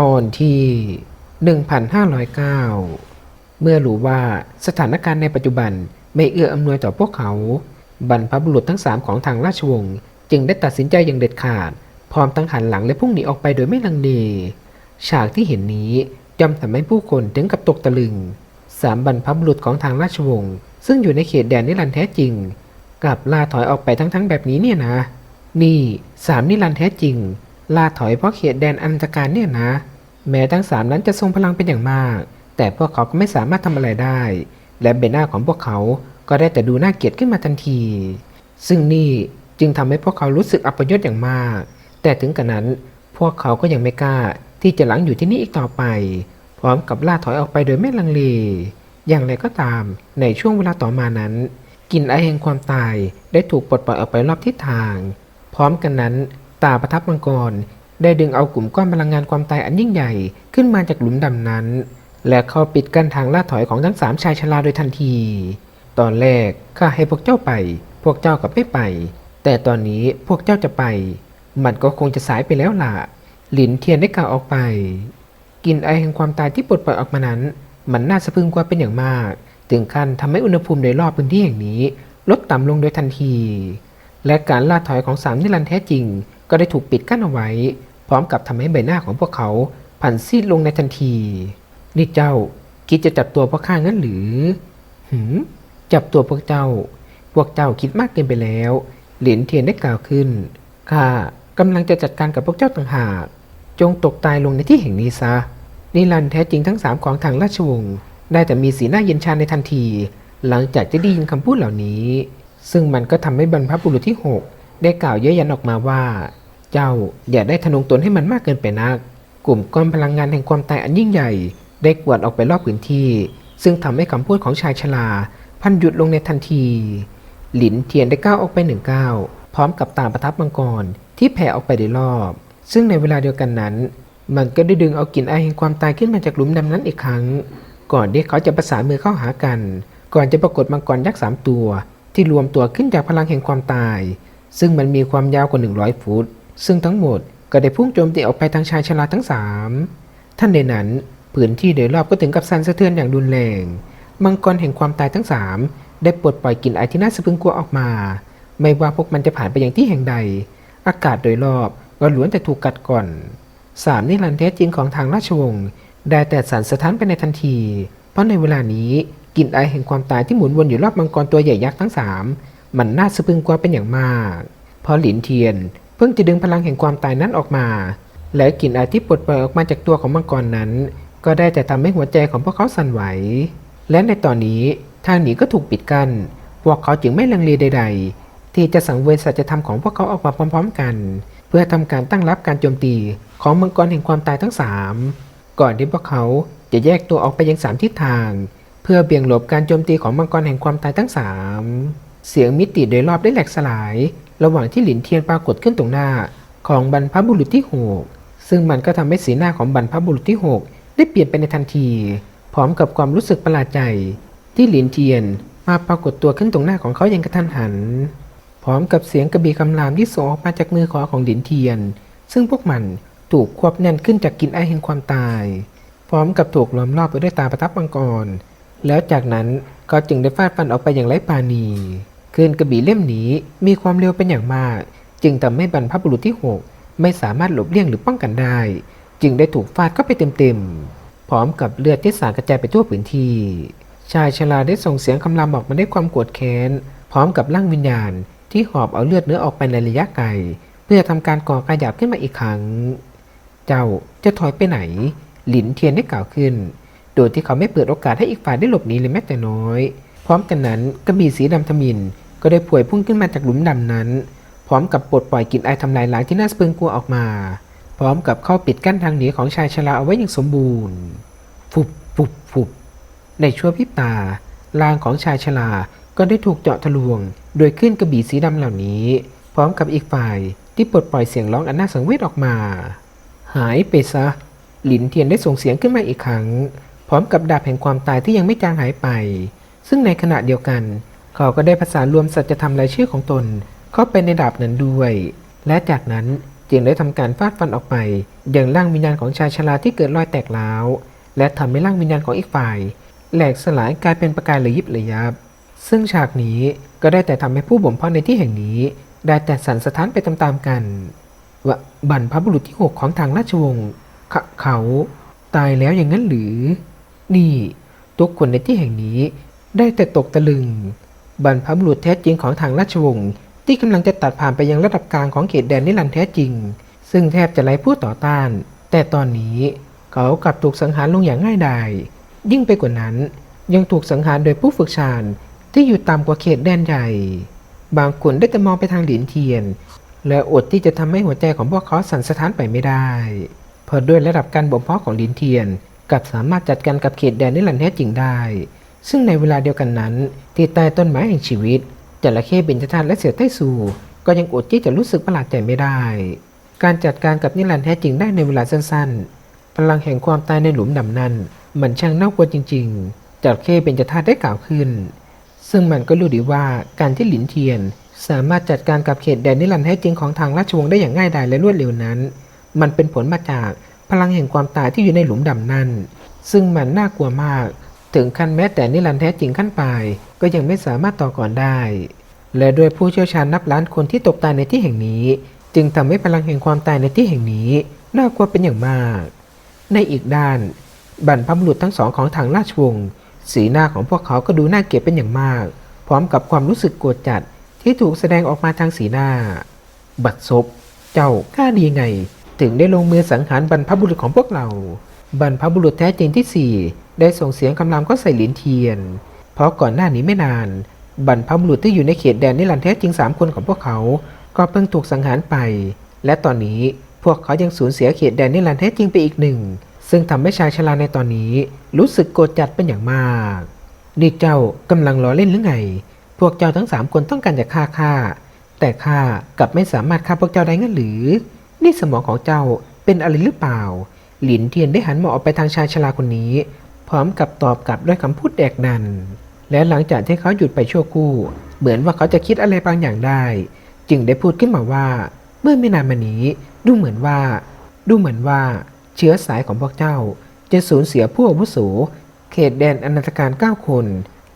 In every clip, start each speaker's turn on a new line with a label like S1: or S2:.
S1: ตอนที่ 1509 เมื่อรู้ว่าสถานการณ์ในปัจจุบันไม่เอื้ออำนวยต่อพวกเขา บรรพบุรุษทั้งสามของทางราชวงศ์จึงได้ตัดสินใจอย่างเด็ดขาด พร้อมตั้งหันหลังและพุ่งหนีออกไปโดยไม่ลังเลฉากที่เห็นนี้ย่อมทำให้ผู้คนถึงกับตกตะลึง สามบรรพบุรุษของทางราชวงศ์ซึ่งอยู่ในเขตแดนนิรันดร์แท้จริง กลับล่าถอยออกไปทั้งๆแบบนี้เนี่ยนะ นี่สามนิรันดร์แท้จริงล่าถอยเพราะเขตแดนอันตรการเนี่ยนะ แม้ทั้งสามนั้นจะทรงพลังเป็นอย่างมาก แต่พวกเขาก็ไม่สามารถทำอะไรได้ และใบหน้าของพวกเขาก็ได้แต่ดูน่าเกลียดขึ้นมาทันที ซึ่งนี่จึงทำให้พวกเขารู้สึกอัปยศอย่างมาก แต่ถึงกระนั้นพวกเขาก็ยังไม่กล้าที่จะหลังอยู่ที่นี่อีกต่อไป พร้อมกับล่าถอยออกไปโดยไม่ลังเล อย่างไรก็ตามในช่วงเวลาต่อมานั้นกลิ่นไอแห่งความตายได้ถูกปลดปล่อยออกไปรอบทิศทาง พร้อมกันนั้นตาประทับมังกร ได้ดึงเอากลุ่มก้อนพลังงานความตายอันยิ่งใหญ่ขึ้นมาจากหลุมดำนั้น และเข้าปิดกั้นทางล่าถอยของทั้งสามชายชราโดยทันที ตอนแรกข้าให้พวกเจ้าไป พวกเจ้ากับไม่ไป แต่ตอนนี้พวกเจ้าจะไป มันก็คงจะสายไปแล้วล่ะ หลินเทียนได้กล่าวออกไปกลิ่นไอแห่งความตายที่ปลดปล่อยออกมานั้น มันน่าสะพึงกว่าเป็นอย่างมาก ถึงขั้นทำให้อุณหภูมิโดยรอบพื้นที่แห่งนี้ ลดต่ำลงโดยทันที และการล่าถอยของสามนิรันดร์แท้จริง ก็ได้ถูกปิดกั้นเอาไว้ พร้อมกับทำให้ใบหน้าของพวกเขาผันซีดลงในทันที นี่เจ้าคิดจะจับตัวพวกข้างั้นหรือ หืม จับตัวพวกเจ้า พวกเจ้าคิดมากเกินไปแล้ว เหรียญเทียนได้กล่าวขึ้น ข้ากำลังจะจัดการกับพวกเจ้าต่างหาก จงตกตายลงในที่แห่งนี้ซะ นิรันท์แท้จริงทั้งสามของทางราชวงศ์ได้แต่มีสีหน้าเย็นชาในทันที หลังจากจะได้ยินคำพูดเหล่านี้ ซึ่งมันก็ทำให้บรรพบุรุษที่หก ได้กล่าวเย้ยยันออกมาว่า เจ้าอย่าได้ทะนงตนให้มันมากเกินไปนัก กลุ่มก้อนพลังงานแห่งความตายอันยิ่งใหญ่ ได้กวดออกไปรอบพื้นที่ ซึ่งทำให้คำพูดของชายชราพันหยุดลงในทันที หลินเทียนได้ก้าวออกไปหนึ่งก้าวพร้อมกับตาประทับมังกรที่แผ่ออกไปโดยรอบ ซึ่งในเวลาเดียวกันนั้น มันก็ได้ดึงเอากลิ่นไอแห่งความตายขึ้นมาจากหลุมดำนั้นอีกครั้ง ก่อนที่เขาจะประสานมือเข้าหากัน ก่อนจะปรากฏมังกรยักษ์สามตัว ที่รวมตัวขึ้นจากพลังแห่งความตาย ซึ่งมันมีความยาวกว่า 100 ฟุต ซึ่งทั้งหมดก็ได้พุ่งโจมตีออกไปทางชายชราทั้งสามท่านในนั้นพื้นที่โดยรอบก็ถึงกับสั่นสะเทือนอย่างรุนแรง มังกรแห่งความตายทั้งสามได้ปลดปล่อยกลิ่นไอที่น่าสะพรึงกลัวออกมา ไม่ว่าพวกมันจะผ่านไปอย่างที่แห่งใด อากาศโดยรอบก็ล้วนแต่ถูกกัดก่อนสามนิรันดร์แท้จริงของทางราชวงศ์ได้แต่สั่นสะท้านไปในทันที เพราะในเวลานี้กลิ่นไอแห่งความตายที่หมุนวนอยู่รอบมังกรตัวใหญ่ยักษ์ทั้งสา มันน่าสะพึงกว่าเป็นอย่างมาก เพราะหลินเทียน เพิ่งจะดึงพลังแห่งความตายนั้นออกมา และกลิ่นไอที่ปลดปล่อยออกมาจากตัวของมังกรนั้น ก็ได้แต่ทำให้หัวใจของพวกเขาสั่นไหว และในตอนนี้ทางหนีก็ถูกปิดกัน้นพวกเขาจึงไม่ลังเลใด ๆ ที่จะสังเวยสัจธรรมของพวกเขาออกมาพร้อม ๆ กัน เพื่อทำการตั้งรับการโจมตีของมังกรแห่งความตายทั้งสามก่อนที่พวกเขาจะแยกตัวออกไปยังสามทิศทาง เพื่อเบี่ยงหลบการโจมตีของมังกรแห่งความตายทั้งสาม เสียงมิติโดยรอบได้แหลกสลาย ระหว่างที่หลินเทียนปรากฏขึ้นตรงหน้าของบรรพบุรุษที่หกซึ่งมันก็ทำให้สีหน้าของบรรพบุรุษที่หกได้เปลี่ยนไปในทันที พร้อมกับความรู้สึกประหลาดใจ ที่หลินเทียนมาปรากฏตัวขึ้นตรงหน้าของเขาอย่างกระทันหัน พร้อมกับเสียงกระบี่คำรามที่ส่งออกมาจากมือขวาของหลินเทียน ซึ่งพวกมันถูกควบแน่นขึ้นจากกลินไอแห่งความตาย พร้อมกับถูกล้อมรอบไปด้วยตาประทับมังกร แล้วจากนั้นก็จึงได้ฟาดฟันออกไปอย่างไร้ปาณี คืนกระบี่เล่มนี้มีความเร็วเป็นอย่างมาก จึงทำให้บรรพบุรุษที่หกไม่สามารถหลบเลี่ยงหรือป้องกันได้ จึงได้ถูกฟาดเข้าไปเต็มๆ พร้อมกับเลือดที่สาดกระจายไปทั่วพื้นที่ ชายชราได้ส่งเสียงคำรามออกมาด้วยความโกรธแค้น พร้อมกับร่างวิญญาณ ที่หอบเอาเลือดเนื้อออกไปในระยะไกล เพื่อทำการก่อกระหยับขึ้นมาอีกครั้ง เจ้าจะถอยไปไหน หลินเทียนได้กล่าวขึ้น โดยที่เขาไม่เปิดโอกาสให้อีกฝ่ายได้หลบหนีเลยแม้แต่น้อย พร้อมกันนั้นกระบี่สีดำทมิน ก็ได้ผวยพุ่งขึ้นมาจากหลุมดำนั้น พร้อมกับปลดปล่อยกลิ่นไอทำลายล้างที่น่าสะพรึงกลัวออกมา พร้อมกับเข้าปิดกั้นทางหนีของชายชราเอาไว้อย่างสมบูรณ์ ฟุบฟุบฟุบในชั่วพริบตาร่างของชายชราก็ได้ถูกเจาะทะลวง โดยขึ้นกระบี่สีดำเหล่านี้ พร้อมกับอีกฝ่ายที่ปลดปล่อยเสียงร้องอันน่าสังเวชออกมา หายไปซะ หลินเทียนได้ส่งเสียงขึ้นมาอีกครั้ง พร้อมกับดาบแห่งความตายที่ยังไม่จางหายไป ซึ่งในขณะเดียวกัน เขาก็ได้ผสานรวมสัจธรรมรายชื่อของตน เข้าไปในดาบนั้นด้วย และจากนั้นจึงได้ทำการฟาดฟันออกไป อย่างร่างวิญญาณของชายชราที่เกิดรอยแตกร้าว และทำให้ร่างวิญญาณของอีกฝ่าย แหลกสลายกลายเป็นประกายระยิบระยับ ซึ่งฉากนี้ก็ได้แต่ทำให้ผู้บ่มเพาะในที่แห่งนี้ ได้แต่สั่นสะท้านไปตามๆกันว่าบรรพบุรุษที่หกของทางราชวงศ์เขาเขาตายแล้วอย่างนั้นหรือ นี่ ทุกคนในที่แห่งนี้ได้แต่ตกตะลึง บรรพบุรุษแท้จริงของทางราชวงศ์ที่กำลังจะตัดผ่านไปยังระดับกลางของเขตแดนนิรันดร์แท้จริง ซึ่งแทบจะไร้ผู้ต่อต้าน แต่ตอนนี้เขากลับถูกสังหารลงอย่างง่ายดาย ยิ่งไปกว่านั้นยังถูกสังหารโดยผู้ฝึกชาญที่อยู่ต่ำกว่าเขตแดนใหญ่ บางคนได้แต่มองไปทางหลินเทียน และอดที่จะทำให้หัวใจของพวกเขาสั่นสะท้านไปไม่ได้ เพราะด้วยระดับการบ่มเพาะของลินเทียนกับสามารถจัดการกับเขตแดนนิรันดร์แท้จริงได้ ซึ่งในเวลาเดียวกันนั้นที่ใต้ต้นไม้แห่งชีวิตจระเข้เบญจธาตและเสือใต้สูก็ยังอดที่จะรู้สึกประหลาดใจไม่ได้ การจัดการกับนิรันดร์แท้จริงได้ในเวลาสั้นๆ พลังแห่งความตายในหลุมดำนั้น มันช่างน่ากลัวจริง ๆจระเข้เบญจธาตได้กล่าวขึ้น ซึ่งมันก็รู้ดีว่าการที่หลินเทียน สามารถจัดการกับเขตแดนนิรันดร์แท้จริงของทางราชวงศ์ได้อย่างง่ายดายและรวดเร็วนั้น มันเป็นผลมาจากพลังแห่งความตายที่อยู่ในหลุมดำนั่นซึ่งมันน่ากลัวมาก ถึงขั้นแม้แต่นิรันดร์แท้จริงขั้นปลาย ก็ยังไม่สามารถต่อกรได้ และด้วยผู้เชี่ยวชาญนับล้านคนที่ตกตายในที่แห่งนี้ จึงทำให้พลังแห่งความตายในที่แห่งนี้น่ากลัวเป็นอย่างมาก ในอีกด้าน บรรพบุรุษทั้งสองของทางราชวงศ์สีหน้าของพวกเขาก็ดูน่าเกลียดเป็นอย่างมาก พร้อมกับความรู้สึกโกรธจัดที่ถูกแสดงออกมาทางสีหน้า บัดซบเจ้ากล้าดีไง ถึงได้ลงมือสังหารบรรพบุรุษของพวกเรา บรรพบุรุษแท้จริงที่สี่ ได้ส่งเสียงคำรามก็ใส่หลินเทียน เพราะก่อนหน้านี้ไม่นาน บรรพบุรุษที่อยู่ในเขตแดนนิรันดร์แท้จริงสามคนของพวกเขา ก็เพิ่งถูกสังหารไป และตอนนี้พวกเขายังสูญเสียเขตแดนนิรันดร์แท้จริงไปอีกหนึ่ง ซึ่งทำให้ชายชราในตอนนี้ รู้สึกโกรธจัดเป็นอย่างมาก นี่เจ้ากำลังล้อเล่นหรือไง พวกเจ้าทั้งสามคนต้องการจะฆ่าข้า แต่ข้ากลับไม่สามารถฆ่าพวกเจ้าได้งั้นหรือ นี่สมองของเจ้าเป็นอะไรหรือเปล่า หลินเทียนได้หันมองออกไปทางชายชราคนนี้ พร้อมกับตอบกลับด้วยคำพูดแดกดัน และหลังจากที่เขาหยุดไปชั่วครู่ เหมือนว่าเขาจะคิดอะไรบางอย่างได้ จึงได้พูดขึ้นมาว่า เมื่อไม่นานมานี้ ดูเหมือนว่า ดูเหมือนว่า เชื้อสายของพวกเจ้า จะสูญเสียผู้อาวุโส เขตแดนอนันตการ 9 คน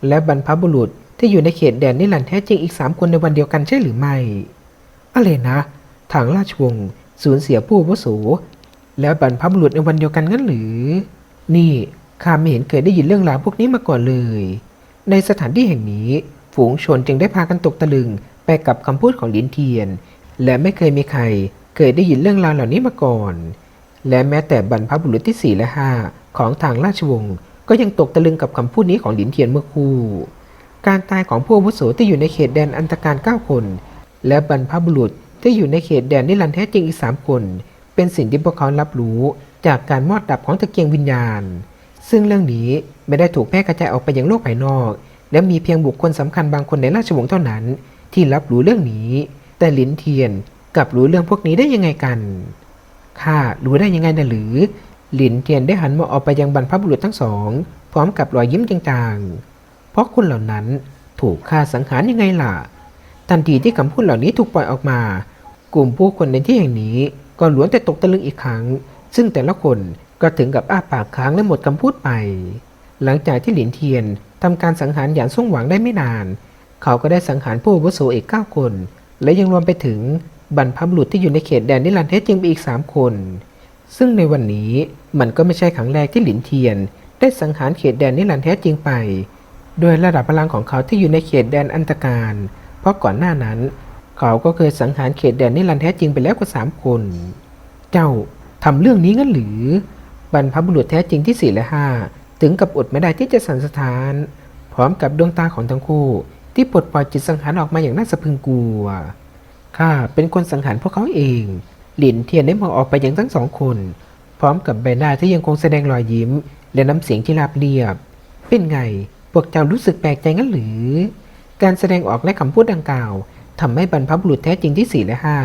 S1: และบรรพบุรุษที่อยู่ในเขตแดนนิรันดร์แท้จริงอีก 3 คนในวันเดียวกันใช่หรือไม่อะไรนะ ทางราชวงศ์สูญเสียผู้อาวุโสแล้วบรรพบุรุษในวันเดียวกันงั้นหรือ นี่ ข้าไม่เห็นเคยได้ยินเรื่องราวพวกนี้มาก่อนเลย ในสถานที่แห่งนี้ ฝูงชนจึงได้พากันตกตะลึงไปกับคำพูดของลินเทียน และไม่เคยมีใครเคยได้ยินเรื่องราวเหล่านี้มาก่อน และแม้แต่บรรพบุรุษที่ 4 และ 5 ของทางราชวงศ์ก็ยังตกตะลึงกับคำพูดนี้ของหลินเทียนเมื่อคู่ การตายของผู้วุโสที่อยู่ในเขตแดนอันตรการ 9 คน และบรรพบุรุษที่อยู่ในเขตแดนนิรันดร์แท้จริงอีก 3 คน เป็นสิ่งที่พวกเขารับรู้จากการมอดดับของตะเกียงวิญญาณ ซึ่งเรื่องนี้ไม่ได้ถูกแพร่กระจายออกไปยังโลกภายนอก และมีเพียงบุคคลสำคัญบางคนในราชวงศ์เท่านั้น ที่รับรู้เรื่องนี้ แต่หลินเทียนกลับรู้เรื่องพวกนี้ได้ยังไงกันข้ารู้ได้ยังไงนะหรือ หลินเทียนได้หันมองออกไปยังบรรพบุรุษทั้งสอง พร้อมกับรอยยิ้มจางๆ เพราะคนเหล่านั้นถูกฆ่าสังหารยังไงล่ะ ทันทีที่คำพูดเหล่านี้ถูกปล่อยออกมา กลุ่มผู้คนในที่แห่งนี้ก็ล้วนแต่ตกตะลึงอีกครั้ง ซึ่งแต่ละคน ก็ถึงกับอ้าปากค้างและหมดคำพูดไป หลังจากที่หลินเทียนทำการสังหารอย่างสุ่งหวังได้ไม่นาน เขาก็ได้สังหารผู้วุโสอีกเก้าคน และยังรวมไปถึงบรรพบุรุษที่อยู่ในเขตแดนนิรันดร์แท้จริงไปอีกสามคน ซึ่งในวันนี้มันก็ไม่ใช่ครั้งแรกที่หลินเทียน ได้สังหารเขตแดนนิรันดร์แท้จริงไปโดยระดับพลังของเขาที่อยู่ในเขตแดนอันตรการ เพราะก่อนหน้านั้น เขาก็เคยสังหารเขตแดนนิรันดร์แท้จริงไปแล้วกว่าสามคน เจ้าทำเรื่องนี้งั้นหรือ บรรพบุรุษแท้จริงที่สี่และห้าถึงกับอดไม่ได้ที่จะสันสะท้าน พร้อมกับดวงตาของทั้งคู่ ที่ปลดปล่อยจิตสังหารออกมาอย่างน่าสะพรึงกลัว ข้าเป็นคนสังหารพวกเขาเอง หลินเทียนได้มองออกไปยังทั้งสองคน พร้อมกับใบหน้าที่ยังคงแสดงรอยยิ้ม และน้ำเสียงที่ราบเรียบ เป็นไง พวกเจ้ารู้สึกแปลกใจงั้นหรือ การแสดงออกและคำพูดดังกล่าวทำให้บรรพบุรุษแท้จริงที่สี่และห้า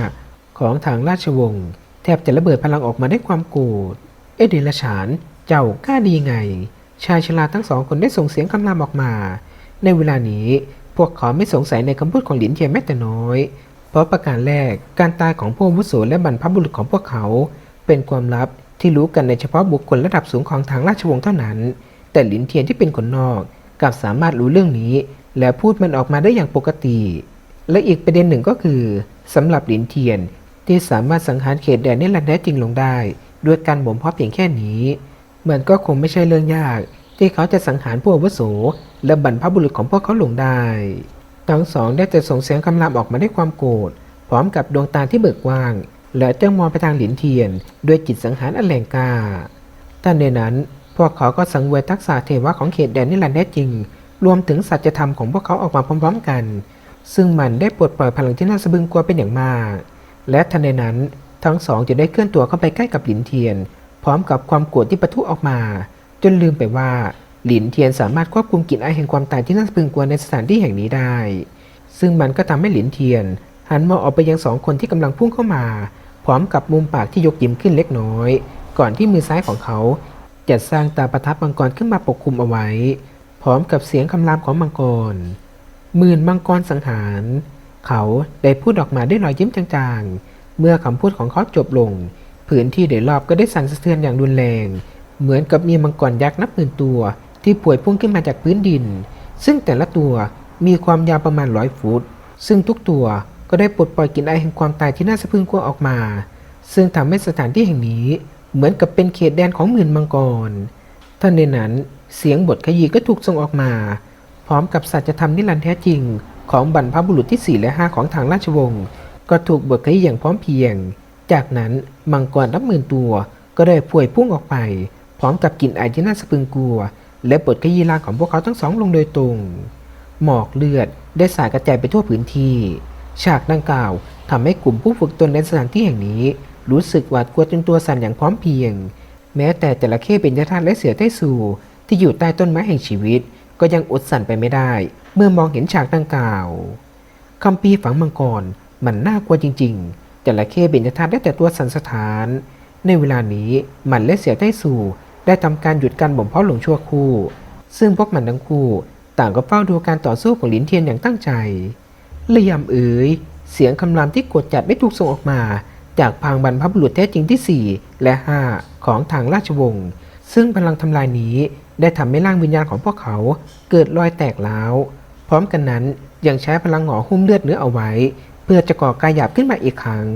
S1: ของทางราชวงศ์แทบจะระเบิดพลังออกมาด้วยความโกรธ เอเดลฉาน เจ้ากล้าดีไง ชายชราทั้งสองคนได้ส่งเสียงคำรามออกมา ในเวลานี้พวกเขาไม่สงสัยในคำพูดของหลินเทียนแม้แต่น้อย เพราะประการแรกการตายของผู้วุโสและบรรพบุรุษของพวกเขา เป็นความลับที่รู้กันในเฉพาะบุคคลระดับสูงของทางราชวงศ์เท่านั้น แต่หลินเทียนที่เป็นคนนอกกลับสามารถรู้เรื่องนี้ และพูดมันออกมาได้อย่างปกติ และอีกประเด็นหนึ่งก็คือสำหรับหลินเทียนที่สามารถสังหารเขตแดนนิรันแท้จริงลงได้ ด้วยการบ่มเพาะเพียงแค่นี้ มันก็คงไม่ใช่เรื่องยาก ที่เขาจะสังหารผู้อาวุโส และบรรพบุรุษของพวกเขาลงได้ ทั้งสองได้แต่ส่งเสียงคำรามออกมาด้วยความโกรธ พร้อมกับดวงตาที่เบิกกว้าง และจ้องมองไปทางหลินเทียน ด้วยจิตสังหารอันแรงกล้าท่านในนั้นพวกเขาก็สังเวยทักษะเทวะของเขตแดนนิรันดร์แท้จริง รวมถึงสัจธรรมของพวกเขาออกมาพร้อม ๆ กัน ซึ่งมันได้ปลดปล่อยพลังที่น่าสะบึงกลัวเป็นอย่างมาก และทันใดนั้น ทั้งสองจะได้เคลื่อนตัวเข้าไปใกล้กับหลินเทียน พร้อมกับความโกรธที่ปะทุออกมา จนลืมไปว่า หลินเทียนสามารถควบคุมกลิ่นอายแห่งความตายที่น่าสะพรึงกลัวในสถานที่แห่งนี้ได้ ซึ่งมันก็ทำให้หลินเทียน หันมองออกไปยังสองคนที่กำลังพุ่งเข้ามา พร้อมกับมุมปากที่ยกยิ้มขึ้นเล็กน้อย ก่อนที่มือซ้ายของเขาจะสร้างตาประทับมังกรขึ้นมาปกคลุมเอาไว้ พร้อมกับเสียงคำรามของมังกรหมื่นมังกรสังหาร เขาได้พูดออกมาด้วยรอยยิ้มจางๆ เมื่อคำพูดของเขาจบลงพื้นที่โดยรอบก็ได้สั่นสะเทือนอย่างรุนแรง เหมือนกับมีมังกรยักษ์นับหมื่นตัว ที่ป่วยพุ่งขึ้นมาจากพื้นดิน ซึ่งแต่ละตัวมีความยาวประมาณร้อยฟุต ซึ่งทุกตัวก็ได้ปลดปล่อยกลิ่นไอายแห่งความตายที่น่าสะพรึงกลัวออกมา ซึ่งทำให้สถานที่แห่งนี้ เหมือนกับเป็นเขตแดนของหมื่นมังกรท่านในนั้นเสียงบทขยี้ก็ถูกส่งออกมา พร้อมกับสัจธรรมนิรันดร์แท้จริง ของบรรพบุรุษที่ 4 และ 5 ของทางราชวงศ์ ก็ถูกบทขยี้อย่างพร้อมเพรียง จากนั้นมังกรนับหมื่นตัวก็ได้พวยพุ่งออกไป พร้อมกับกลิ่นไอที่น่าสะพรึงกลัว และบทขยี้ร่างของพวกเขาทั้งสองลงโดยตรง หมอกเลือดได้สาดกระจายไปทั่วพื้นที่ ฉากดังกล่าวทำให้กลุ่มผู้ฝึกตนในสถานที่แห่งนี้ รู้สึกหวาดกลัวจนตัวสั่นอย่างพร้อมเพรียง แม้แต่จระเข้เป็นยาธาตุและเสือไต้สูที่อยู่ใต้ต้นไม้แห่งชีวิต ก็ยังอดสั่นไปไม่ได้ เมื่อมองเห็นฉากดังกล่าวคำปีฝังมังกร มันน่ากลัวจริงๆจระเข้เป็นยาธาตุได้แต่ตัวสันสถาน ในเวลานี้มันและเสือไต้สูได้ทำการหยุดการบ่มเพาะหลงชั่วคู่ ซึ่งพวกมันทั้งคู่ ต่างก็เฝ้าดูการต่อสู้ของหลินเทียนอย่างตั้งใจเลี่ยมเอ๋ยเสียงคำรามที่กดจัดได้ถูกส่งออกมา จากพางบรรพบุรุษแท้จริงที่ 4 และ 5 ของทางราชวงศ์ซึ่งพลังทำลายนี้ได้ทำให้ร่างวิญญาณของพวกเขาเกิดรอยแตกร้าว พร้อมกันนั้นยังใช้พลังหงอหุ้มเลือดเนื้อเอาไว้ เพื่อจะก่อกายหยาบขึ้นมาอีกครั้ง